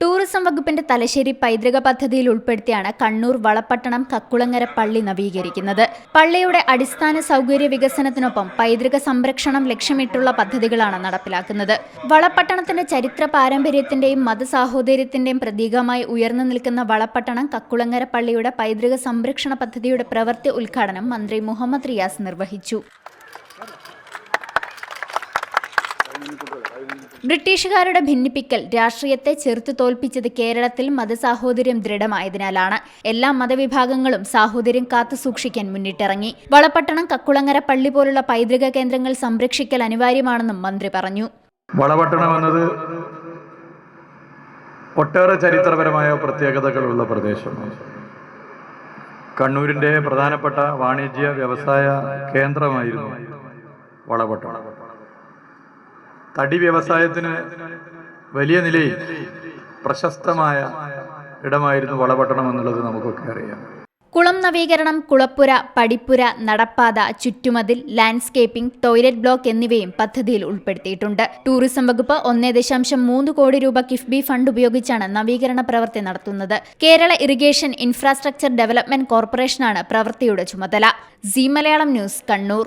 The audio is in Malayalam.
ടൂറിസം വകുപ്പിന്റെ തലശ്ശേരി പൈതൃക പദ്ധതിയിൽ ഉൾപ്പെടുത്തിയാണ് കണ്ണൂർ വളപ്പട്ടണം കക്കുളങ്ങര പള്ളി നവീകരിക്കുന്നത്. പള്ളിയുടെ അടിസ്ഥാന സൗകര്യ വികസനത്തിനൊപ്പം പൈതൃക സംരക്ഷണം ലക്ഷ്യമിട്ടുള്ള പദ്ധതികളാണ് നടപ്പിലാക്കുന്നത്. വളപ്പട്ടണത്തിന്റെ ചരിത്ര പാരമ്പര്യത്തിന്റെയും മതസാഹോദര്യത്തിന്റെയും പ്രതീകമായി ഉയർന്നു നിൽക്കുന്ന വളപ്പട്ടണം കക്കുളങ്ങര പള്ളിയുടെ പൈതൃക സംരക്ഷണ പദ്ധതിയുടെ പ്രവൃത്തി ഉദ്ഘാടനം മന്ത്രി മുഹമ്മദ് റിയാസ് നിർവഹിച്ചു. ബ്രിട്ടീഷുകാരുടെ ഭിന്നിപ്പിക്കൽ രാഷ്ട്രീയത്തെ ചെറുത്തു തോൽപ്പിച്ചത് കേരളത്തിൽ മതസാഹോദര്യം ദൃഢമായതിനാലാണ്. എല്ലാ മതവിഭാഗങ്ങളും സാഹോദര്യം കാത്തു സൂക്ഷിക്കാൻ മുന്നിട്ടിറങ്ങി. വളപട്ടണം കക്കുളങ്ങര പള്ളി പോലുള്ള പൈതൃക കേന്ദ്രങ്ങൾ സംരക്ഷിക്കൽ അനിവാര്യമാണെന്നും മന്ത്രി പറഞ്ഞു. വളപട്ടണം എന്നത് ഒട്ടേറെ ചരിത്രപരമായ പ്രത്യേകതകളുള്ള പ്രദേശമാണ്. കണ്ണൂരിന്റെ പ്രധാനപ്പെട്ട വാണിജ്യ വ്യവസായ കേന്ദ്രമായിരുന്നു വളപട്ടണം. തടി വ്യവസായത്തിന് വലിയ നിലയിൽ പ്രശസ്തമായ ഇടമായിരുന്നു വളപട്ടണം എന്നുള്ളത് നമുക്കൊക്കെ അറിയാം. കുളം നവീകരണം കുളപ്പുര പടിപ്പുര നടപ്പാത ചുറ്റുമതിൽ ലാൻഡ്സ്കേപ്പിംഗ് ടോയ്ലറ്റ് ബ്ലോക്ക് എന്നിവയും പദ്ധതിയിൽ ഉൾപ്പെടുത്തിയിട്ടുണ്ട്. ടൂറിസം വകുപ്പ് ഒന്നേ ദശാംശം മൂന്ന് കോടി രൂപ കിഫ്ബി ഫണ്ട് ഉപയോഗിച്ചാണ് നവീകരണ പ്രവൃത്തി നടത്തുന്നത്. കേരള ഇറിഗേഷൻ ഇൻഫ്രാസ്ട്രക്ചർ ഡെവലപ്മെന്റ് കോർപ്പറേഷനാണ് പ്രവൃത്തിയുടെ ചുമതല. C Malayalam news Kannur.